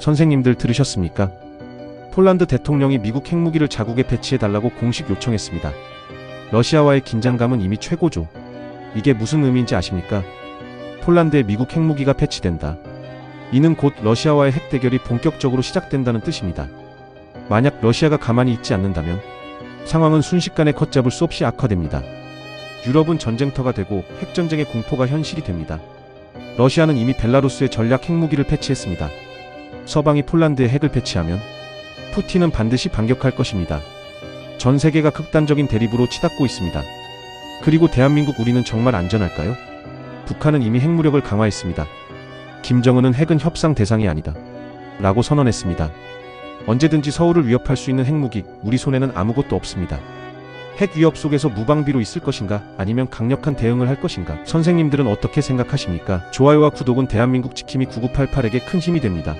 선생님들 들으셨습니까? 폴란드 대통령이 미국 핵무기를 자국에 배치해달라고 공식 요청했습니다. 러시아와의 긴장감은 이미 최고죠. 이게 무슨 의미인지 아십니까? 폴란드에 미국 핵무기가 배치된다. 이는 곧 러시아와의 핵 대결이 본격적으로 시작된다는 뜻입니다. 만약 러시아가 가만히 있지 않는다면 상황은 순식간에 걷잡을 수 없이 악화됩니다. 유럽은 전쟁터가 되고 핵전쟁의 공포가 현실이 됩니다. 러시아는 이미 벨라루스에 전략 핵무기를 배치했습니다. 서방이 폴란드에 핵을 배치하면 푸틴은 반드시 반격할 것입니다. 전 세계가 극단적인 대립으로 치닫고 있습니다. 그리고 대한민국 우리는 정말 안전할까요? 북한은 이미 핵무력을 강화했습니다. 김정은은 핵은 협상 대상이 아니다. 라고 선언했습니다. 언제든지 서울을 위협할 수 있는 핵무기, 우리 손에는 아무것도 없습니다. 핵 위협 속에서 무방비로 있을 것인가, 아니면 강력한 대응을 할 것인가? 선생님들은 어떻게 생각하십니까? 좋아요와 구독은 대한민국 지킴이 9988에게 큰 힘이 됩니다.